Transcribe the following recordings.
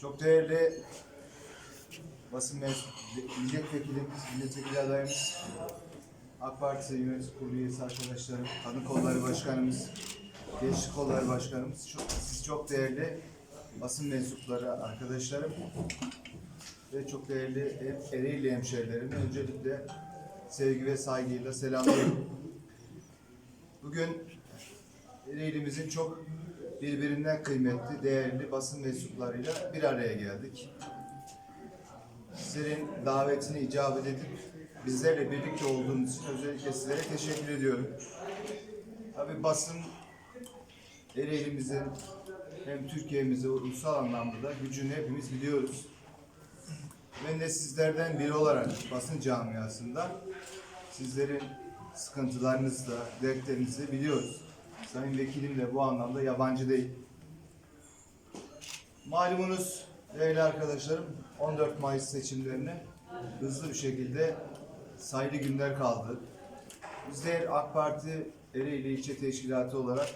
Çok değerli basın mensubu, milletvekilimiz, milletvekili adayımız, AK Parti Yönetim Kurulu üyesi arkadaşlarım, Kadın Kolları Başkanımız, Gençlik Kolları Başkanımız, çok, siz çok değerli basın mensupları arkadaşlarım ve çok değerli hem Ereğli hemşehrilerimi öncelikle sevgi ve saygıyla selamlıyorum. Bugün Ereğli'mizin çok birbirinden kıymetli, değerli basın mensuplarıyla bir araya geldik. Sizlerin davetini icabet edip bizlerle birlikte olduğunuz için özellikle sizlere teşekkür ediyorum. Tabii basın Ereğli'mizin hem Türkiye'mize ulusal anlamda da gücünü hepimiz biliyoruz. Ben de sizlerden biri olarak basın camiasında sizlerin sıkıntılarınızı da, dertlerinizi de biliyoruz. Sayın Vekilim de bu anlamda yabancı değil. Malumunuz değerli arkadaşlarım 14 Mayıs seçimlerine hızlı bir şekilde sayılı günler kaldı. Bizler AK Parti Ereğli İlçe Teşkilatı olarak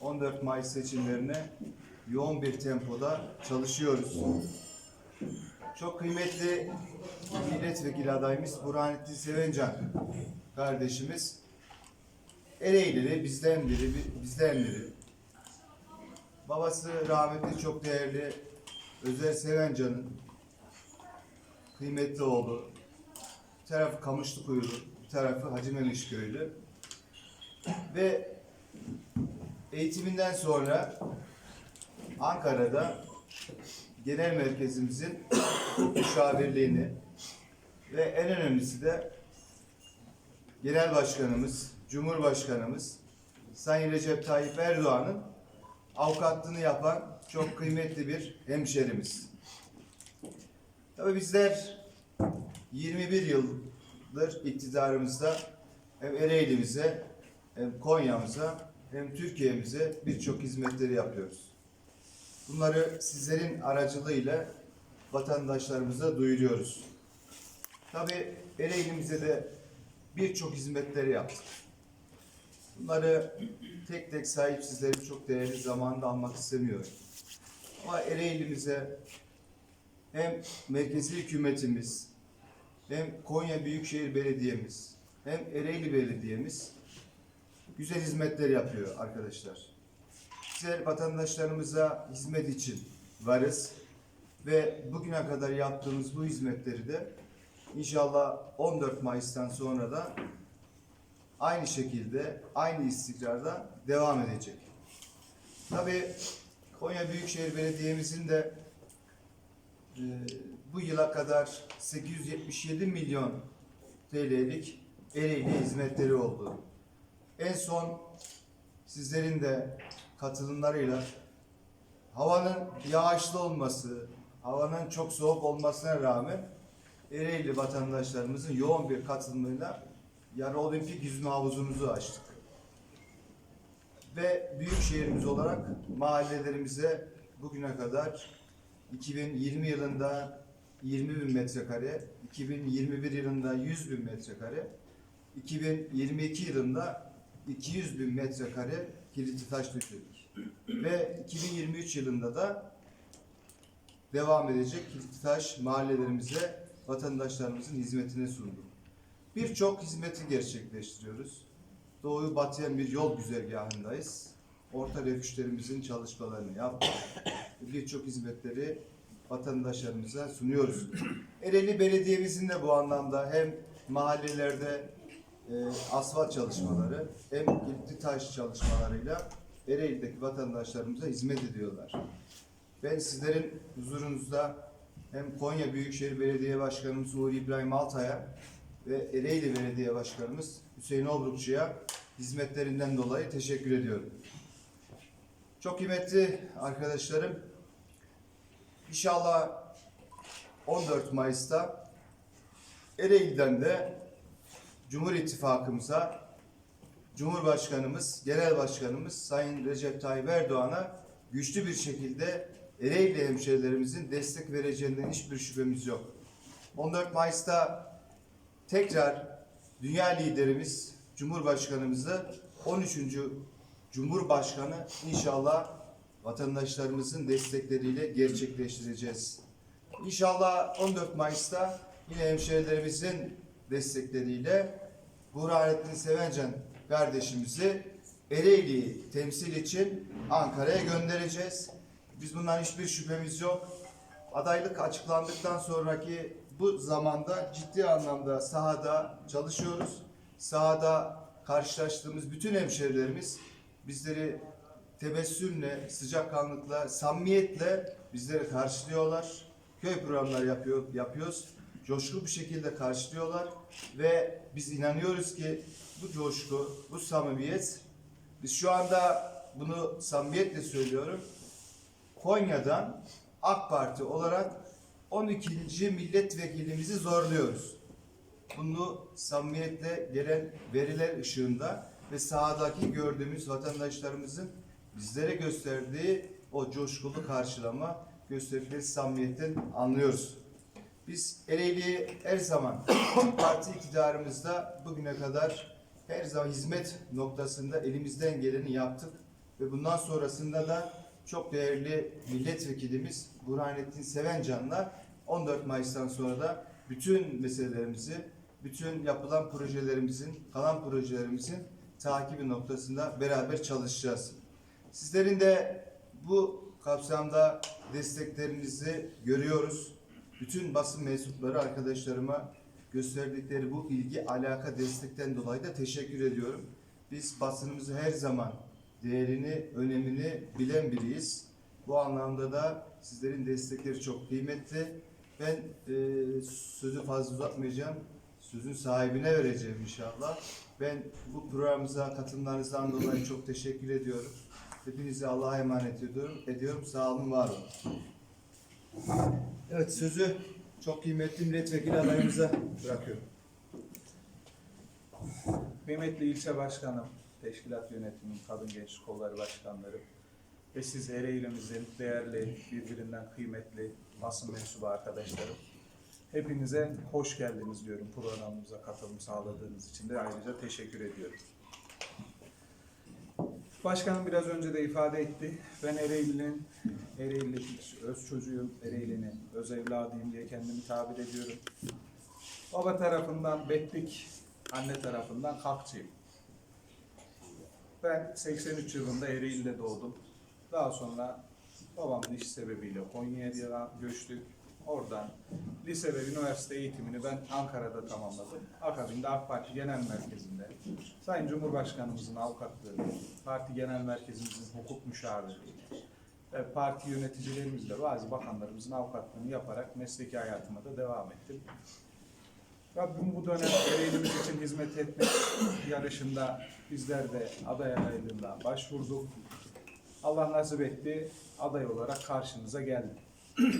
14 Mayıs seçimlerine yoğun bir tempoda çalışıyoruz. Çok kıymetli milletvekili adayımız Burhanettin Sevencan kardeşimiz Ereğli'li bizden biri, bizden biri. Babası rahmetli çok değerli Özer Sevencan'ın kıymetli oğlu. Bir tarafı Kamışlı Kuyulu, bir tarafı Hacı Memiş Köylü. Ve eğitiminden sonra Ankara'da genel merkezimizin müşavirliğini ve en önemlisi de Genel Başkanımız, Cumhurbaşkanımız Sayın Recep Tayyip Erdoğan'ın avukatlığını yapan çok kıymetli bir hemşerimiz. Tabii bizler 21 yıldır iktidarımızda hem Ereğli'mize hem Konya'mıza hem Türkiye'mize birçok hizmetleri yapıyoruz. Bunları sizlerin aracılığıyla vatandaşlarımıza duyuruyoruz. Tabii Ereğli'mize de birçok hizmetleri yaptık. Bunları tek tek sahip sizlerin çok değerli zamanında almak istemiyorum. Ama Ereğli'mize hem merkezi hükümetimiz, hem Konya Büyükşehir Belediye'miz, hem Ereğli Belediye'miz güzel hizmetler yapıyor arkadaşlar. Güzel vatandaşlarımıza hizmet için varız ve bugüne kadar yaptığımız bu hizmetleri de inşallah 14 Mayıs'tan sonra da aynı şekilde, aynı istikrarda devam edecek. Tabii Konya Büyükşehir Belediye'mizin de e, bu yıla kadar 877 milyon TL'lik Ereğli hizmetleri oldu. En son sizlerin de katılımlarıyla havanın yağışlı olması, havanın çok soğuk olmasına rağmen Ereğli vatandaşlarımızın yoğun bir katılımıyla yarı olimpik yüzme havuzumuzu açtık. Ve büyük şehrimiz olarak mahallelerimize bugüne kadar 2020 yılında 20 bin metrekare, 2021 yılında 100 bin metrekare, 2022 yılında 200 bin metrekare kilitli taş döşedik. Ve 2023 yılında da devam edecek kilitli taş mahallelerimize vatandaşlarımızın hizmetine sunduk. Birçok hizmeti gerçekleştiriyoruz. Doğuyu batıya bir yol güzergahındayız. Orta refüjlerimizin çalışmalarını yaptık. Birçok hizmetleri vatandaşlarımıza sunuyoruz. Ereğli Belediye'mizin de bu anlamda hem mahallelerde e, asfalt çalışmaları hem kilitli taş çalışmalarıyla Ereğli'deki vatandaşlarımıza hizmet ediyorlar. Ben sizlerin huzurunuzda hem Konya Büyükşehir Belediye Başkanımız Uğur İbrahim Altay'a ve Ereğli Belediye Başkanımız Hüseyin Obrukçu'ya hizmetlerinden dolayı teşekkür ediyorum. Çok kıymetli arkadaşlarım, inşallah 14 Mayıs'ta Ereğli'den de Cumhur İttifakımıza Cumhurbaşkanımız, Genel Başkanımız Sayın Recep Tayyip Erdoğan'a güçlü bir şekilde Ereğli hemşehrilerimizin destek vereceğinden hiçbir şüphemiz yok. 14 Mayıs'ta tekrar dünya liderimiz Cumhurbaşkanımızı 13. Cumhurbaşkanı inşallah vatandaşlarımızın destekleriyle gerçekleştireceğiz. İnşallah 14 Mayıs'ta yine hemşehrilerimizin destekleriyle Burhanettin Sevencan kardeşimizi Ereğli'yi temsil için Ankara'ya göndereceğiz. Biz bundan hiçbir şüphemiz yok. Adaylık açıklandıktan sonraki bu zamanda ciddi anlamda sahada çalışıyoruz. Sahada karşılaştığımız bütün hemşehrilerimiz bizleri tebessümle, sıcakkanlıkla, samimiyetle bizleri karşılıyorlar. Köy programları yapıyor, yapıyoruz. Coşkulu bir şekilde karşılıyorlar ve biz inanıyoruz ki bu coşku, bu samimiyet biz şu anda bunu samimiyetle söylüyorum. Konya'dan AK Parti olarak 12. milletvekilimizi zorluyoruz. Bunu samimiyetle gelen veriler ışığında ve sahadaki gördüğümüz vatandaşlarımızın bizlere gösterdiği o coşkulu karşılama, gösterdikleri samimiyetten anlıyoruz. Biz Ereğli'yi her zaman parti iktidarımızda bugüne kadar her zaman hizmet noktasında elimizden geleni yaptık ve bundan sonrasında da çok değerli milletvekilimiz Burhanettin Sevencan'la 14 Mayıs'tan sonra da bütün meselelerimizi, bütün yapılan projelerimizin, kalan projelerimizin takibi noktasında beraber çalışacağız. Sizlerin de bu kapsamda desteklerinizi görüyoruz. Bütün basın mensupları arkadaşlarıma gösterdikleri bu ilgi, alaka, destekten dolayı da teşekkür ediyorum. Biz basınımızı her zaman değerini, önemini bilen biriyiz. Bu anlamda da sizlerin destekleri çok kıymetli. Ben e, sözü fazla uzatmayacağım. Sözün sahibine vereceğim inşallah. Ben bu programımıza katılımlarınızdan dolayı çok teşekkür ediyorum. Hepinizi Allah'a emanet ediyorum. ediyorum. Sağ olun, var olun. Evet, sözü çok kıymetli milletvekili adayımıza bırakıyorum. Kıymetli ilçe başkanım, teşkilat yönetimi, kadın gençlik kolları başkanları ve siz Ereğli'mizin değerli, birbirinden kıymetli basın mensubu arkadaşlarım. Hepinize hoş geldiniz diyorum programımıza katılım sağladığınız için de ayrıca teşekkür ediyorum. Başkanım biraz önce de ifade etti. Ben Ereğli'nin, Ereğli öz çocuğuyum, Ereğli'nin öz evladıyım diye kendimi tabir ediyorum. Baba tarafından Betlik, anne tarafından Kalkçıyım. Ben 83 yılında Ereğli'de doğdum. Daha sonra babamın iş sebebiyle Konya'ya göçtük. Oradan lise ve üniversite eğitimini ben Ankara'da tamamladım. Akabinde AK Parti Genel Merkezi'nde Sayın Cumhurbaşkanımızın avukatlığını, Parti Genel Merkezimizin hukuk müşavirliğini parti yöneticilerimizle bazı bakanlarımızın avukatlığını yaparak mesleki hayatıma da devam ettim. Rabbim bu dönem Ereğlimiz için hizmet etmek yarışında bizler de aday adaylığına başvurduk. Allah nasip etti, aday olarak karşınıza geldim.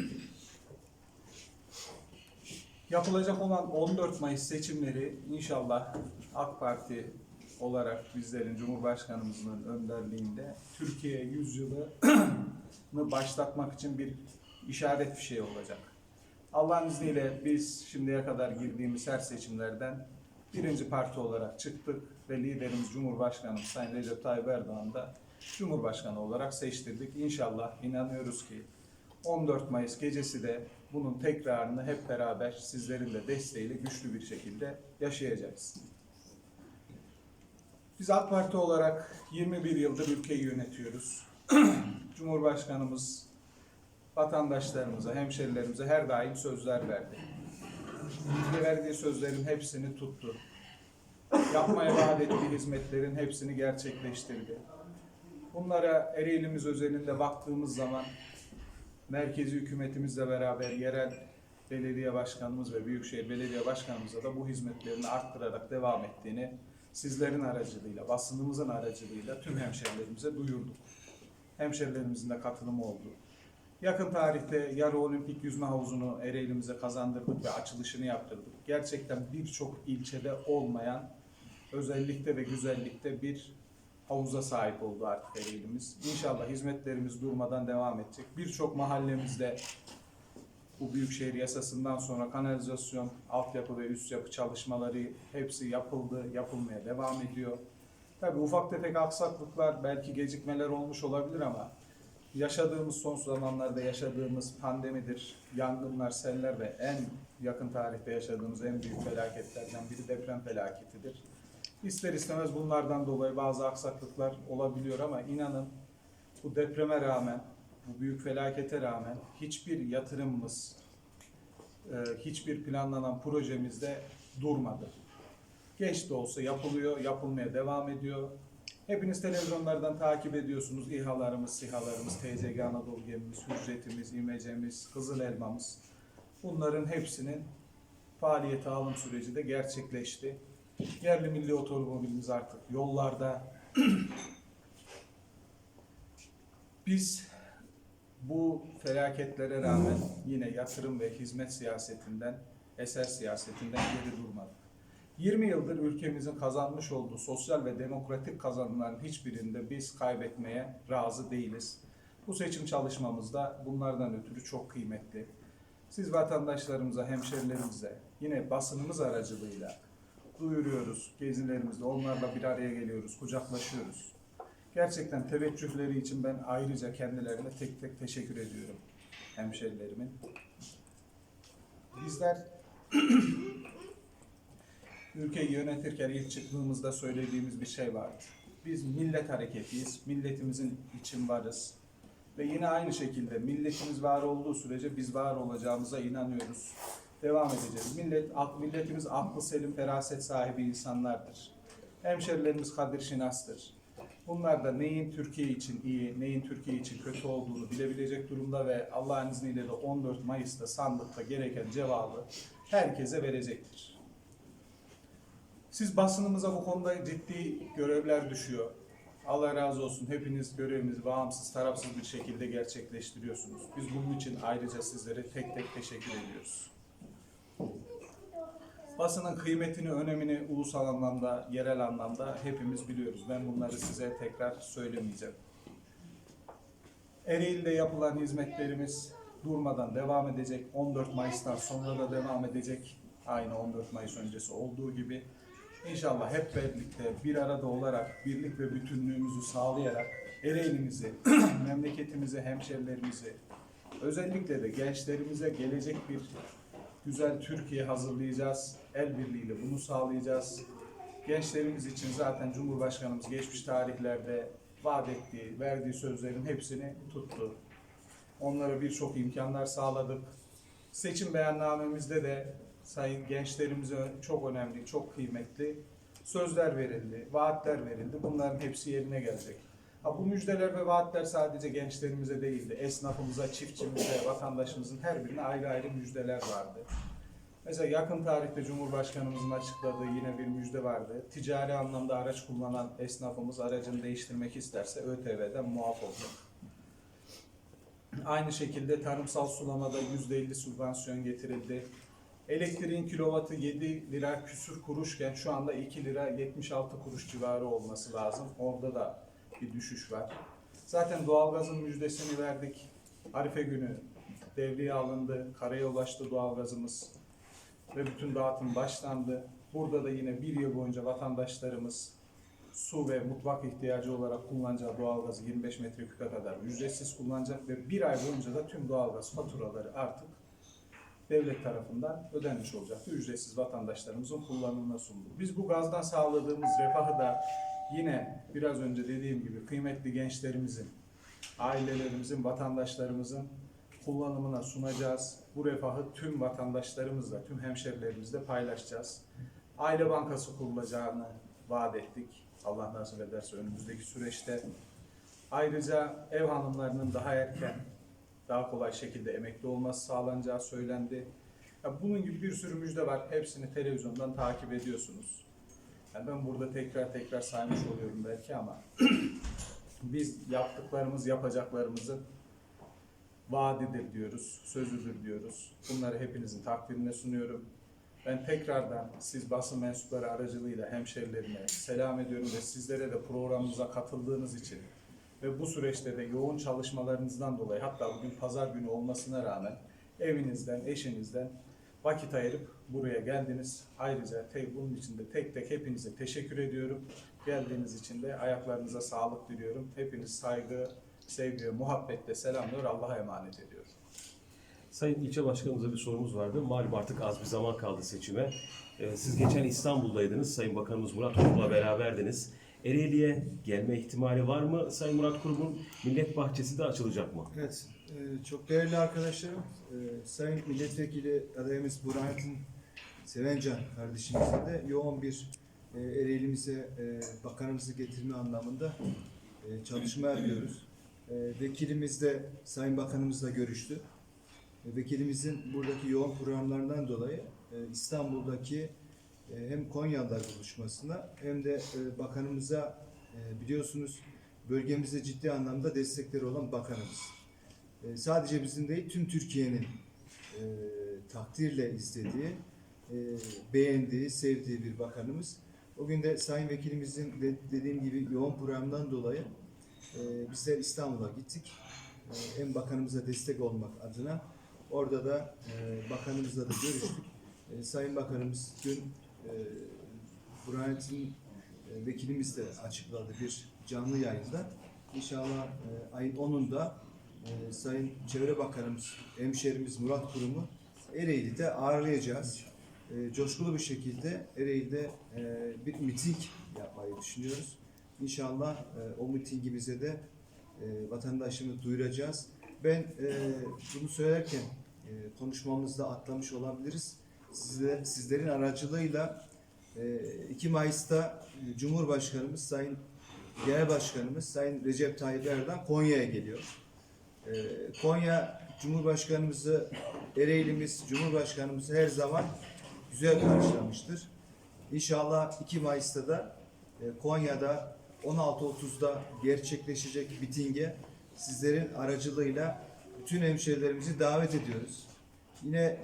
Yapılacak olan 14 Mayıs seçimleri inşallah AK Parti olarak bizlerin Cumhurbaşkanımızın önderliğinde Türkiye yüzyılını başlatmak için bir işaret fişeği olacak. Allah'ın izniyle biz şimdiye kadar girdiğimiz her seçimlerden birinci parti olarak çıktık ve liderimiz Cumhurbaşkanımız Sayın Recep Tayyip Erdoğan da Cumhurbaşkanı olarak seçtirdik. İnşallah inanıyoruz ki 14 Mayıs gecesi de bunun tekrarını hep beraber sizlerin de desteğiyle güçlü bir şekilde yaşayacağız. Biz AK Parti olarak 21 yıldır ülkeyi yönetiyoruz. Cumhurbaşkanımız vatandaşlarımıza, hemşerilerimize her daim sözler verdi. Bize verdiği sözlerin hepsini tuttu. Yapmaya vaat ettiği hizmetlerin hepsini gerçekleştirdi. Bunlara Ereğlimiz özelinde baktığımız zaman merkezi hükümetimizle beraber yerel belediye başkanımız ve büyükşehir belediye başkanımıza da bu hizmetlerini arttırarak devam ettiğini sizlerin aracılığıyla, basınımızın aracılığıyla tüm hemşerilerimize duyurduk. Hemşerilerimizin de katılımı oldu. Yakın tarihte yarı olimpik yüzme havuzunu Ereğli'mize kazandırdık ve açılışını yaptırdık. Gerçekten birçok ilçede olmayan özellikle ve güzellikte bir havuza sahip oldu artık Ereğli'miz. İnşallah hizmetlerimiz durmadan devam edecek. Birçok mahallemizde bu büyükşehir yasasından sonra kanalizasyon, altyapı ve üst yapı çalışmaları hepsi yapıldı, yapılmaya devam ediyor. Tabii ufak tefek aksaklıklar, belki gecikmeler olmuş olabilir ama yaşadığımız son zamanlarda yaşadığımız pandemidir, yangınlar, seller ve en yakın tarihte yaşadığımız en büyük felaketlerden biri deprem felaketidir. İster istemez bunlardan dolayı bazı aksaklıklar olabiliyor ama inanın bu depreme rağmen, bu büyük felakete rağmen hiçbir yatırımımız, e, hiçbir planlanan projemizde durmadı. Geç de olsa yapılıyor, yapılmaya devam ediyor. Hepiniz televizyonlardan takip ediyorsunuz. İHA'larımız, SİHA'larımız, TCG Anadolu gemimiz, Hücretimiz, İMC'miz, Kızıl Elmamız. Bunların hepsinin faaliyete alım süreci de gerçekleşti. Yerli milli otomobilimiz artık yollarda. Biz bu felaketlere rağmen yine yatırım ve hizmet siyasetinden, eser siyasetinden geri durmadık. 20 yıldır ülkemizin kazanmış olduğu sosyal ve demokratik kazanımların hiçbirinde biz kaybetmeye razı değiliz. Bu seçim çalışmamızda bunlardan ötürü çok kıymetli. Siz vatandaşlarımıza, hemşerilerimize yine basınımız aracılığıyla duyuruyoruz. Gezilerimizde onlarla bir araya geliyoruz, kucaklaşıyoruz. Gerçekten teveccühleri için ben ayrıca kendilerine tek tek teşekkür ediyorum hemşerilerimin. Bizler ülkeyi yönetirken ilk çıktığımızda söylediğimiz bir şey vardı. Biz millet hareketiyiz, milletimizin için varız. Ve yine aynı şekilde milletimiz var olduğu sürece biz var olacağımıza inanıyoruz. Devam edeceğiz. Millet, milletimiz aklı selim, feraset sahibi insanlardır. Hemşerilerimiz kadir şinastır. Bunlar da neyin Türkiye için iyi, neyin Türkiye için kötü olduğunu bilebilecek durumda ve Allah'ın izniyle de 14 Mayıs'ta sandıkta gereken cevabı herkese verecektir. Siz basınımıza bu konuda ciddi görevler düşüyor. Allah razı olsun. Hepiniz görevinizi bağımsız, tarafsız bir şekilde gerçekleştiriyorsunuz. Biz bunun için ayrıca sizlere tek tek teşekkür ediyoruz. Basının kıymetini, önemini ulusal anlamda, yerel anlamda hepimiz biliyoruz. Ben bunları size tekrar söylemeyeceğim. Ereğli'de yapılan hizmetlerimiz durmadan devam edecek. 14 Mayıs'tan sonra da devam edecek. Aynı 14 Mayıs öncesi olduğu gibi. İnşallah hep birlikte bir arada olarak birlik ve bütünlüğümüzü sağlayarak Ereğli'mizi, memleketimizi, hemşerilerimizi, özellikle de gençlerimize gelecek bir güzel Türkiye hazırlayacağız. El birliğiyle bunu sağlayacağız. Gençlerimiz için zaten Cumhurbaşkanımız geçmiş tarihlerde vaat ettiği, verdiği sözlerin hepsini tuttu. Onlara birçok imkanlar sağladık. Seçim beyannamemizde de sayın gençlerimize çok önemli, çok kıymetli sözler verildi, vaatler verildi. Bunların hepsi yerine gelecek. Ha, bu müjdeler ve vaatler sadece gençlerimize değildi. Esnafımıza, çiftçimize, vatandaşımızın her birine ayrı ayrı müjdeler vardı. Mesela yakın tarihte Cumhurbaşkanımızın açıkladığı yine bir müjde vardı. Ticari anlamda araç kullanan esnafımız aracını değiştirmek isterse ÖTV'den muaf olacak. Aynı şekilde tarımsal sulamada %50 sübvansiyon getirildi. Elektriğin kilovatı 7 lira küsür kuruşken şu anda 2 lira 76 kuruş civarı olması lazım. Orada da bir düşüş var. Zaten doğalgazın müjdesini verdik. Arife günü devreye alındı. Karaya ulaştı doğalgazımız ve bütün dağıtım başlandı. Burada da yine bir yıl boyunca vatandaşlarımız su ve mutfak ihtiyacı olarak kullanacağı doğalgazı 25 metreküpe kadar ücretsiz kullanacak ve bir ay boyunca da tüm doğalgaz faturaları artık devlet tarafından ödenmiş olacaktı. Ücretsiz vatandaşlarımızın kullanımına sunuldu. Biz bu gazdan sağladığımız refahı da yine biraz önce dediğim gibi kıymetli gençlerimizin, ailelerimizin, vatandaşlarımızın kullanımına sunacağız. Bu refahı tüm vatandaşlarımızla, tüm hemşerilerimizle paylaşacağız. Aile bankası kurulacağını vaat ettik. Allah nasip ederse önümüzdeki süreçte. Ayrıca ev hanımlarının daha erken, daha kolay şekilde emekli olması sağlanacağı söylendi. Ya bunun gibi bir sürü müjde var. Hepsini televizyondan takip ediyorsunuz. Yani ben burada tekrar tekrar saymış oluyorum belki ama biz yaptıklarımız, yapacaklarımızın vaadidir diyoruz, sözüdür diyoruz. Bunları hepinizin takdirine sunuyorum. Ben tekrardan siz basın mensupları aracılığıyla hemşerilerime selam ediyorum ve sizlere de programımıza katıldığınız için ve bu süreçte de yoğun çalışmalarınızdan dolayı hatta bugün pazar günü olmasına rağmen evinizden, eşinizden vakit ayırıp buraya geldiniz. Ayrıca tek, bunun için de tek tek hepinize teşekkür ediyorum. Geldiğiniz için de ayaklarınıza sağlık diliyorum. Hepiniz saygı sevgi ve muhabbetle selamlıyor. Allah'a emanet ediyorum. Sayın ilçe başkanımıza bir sorumuz vardı. Malum artık az bir zaman kaldı seçime. Ee, Siz geçen İstanbul'daydınız. Sayın Bakanımız Murat Kurum'la beraberdiniz. Ereğli'ye gelme ihtimali var mı? Sayın Murat Kurum'un Millet Bahçesi de açılacak mı? Evet, e, çok değerli arkadaşlarım, e, Sayın Milletvekili adayımız Burhanettin Sevencan kardeşimizle de yoğun bir e, Ereğli'mize e, bakanımızı getirme anlamında e, çalışma yapıyoruz. E, Vekilimiz de Sayın Bakanımızla görüştü. E, Vekilimizin buradaki yoğun programlarından dolayı e, İstanbul'daki e, hem Konyalılar buluşmasına hem de e, bakanımıza e, biliyorsunuz bölgemize ciddi anlamda destekleri olan bakanımız. E, sadece bizim değil tüm Türkiye'nin e, takdirle izlediği, e, beğendiği, sevdiği bir bakanımız. O gün de Sayın Vekilimizin de, dediğim gibi yoğun programdan dolayı e, bizler İstanbul'a gittik. E, hem bakanımıza destek olmak adına orada da e, bakanımızla da görüştük. E, Sayın Bakanımız dün e, Burhanettin e, vekilimiz de açıkladı bir canlı yayında. İnşallah e, ayın 10'unda e, Sayın Çevre Bakanımız, hemşerimiz Murat Kurum'u Ereğli'de ağırlayacağız. E, coşkulu bir şekilde Ereğli'de e, bir miting yapmayı düşünüyoruz. İnşallah e, o mitingimize de e, vatandaşımızı duyuracağız. Ben e, bunu söylerken e, konuşmamızda atlamış olabiliriz. Sizler, sizlerin aracılığıyla e, 2 Mayıs'ta Cumhurbaşkanımız Sayın Genel Başkanımız Sayın Recep Tayyip Erdoğan Konya'ya geliyor. E, Konya Cumhurbaşkanımızı Ereğli'miz Cumhurbaşkanımızı her zaman güzel karşılamıştır. İnşallah 2 Mayıs'ta da e, Konya'da 16.30'da gerçekleşecek mitinge sizlerin aracılığıyla bütün hemşehrilerimizi davet ediyoruz. Yine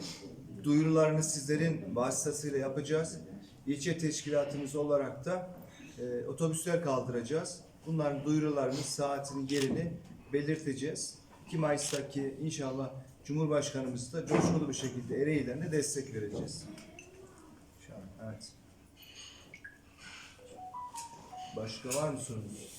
duyurularını sizlerin vasıtasıyla yapacağız. İlçe teşkilatımız olarak da e, otobüsler kaldıracağız. Bunların duyurularını, saatini, yerini belirteceğiz. 2 Mayıs'taki inşallah Cumhurbaşkanımız da coşkulu bir şekilde Ereğli'lerine destek vereceğiz. Evet. Başka var mı sorunuz?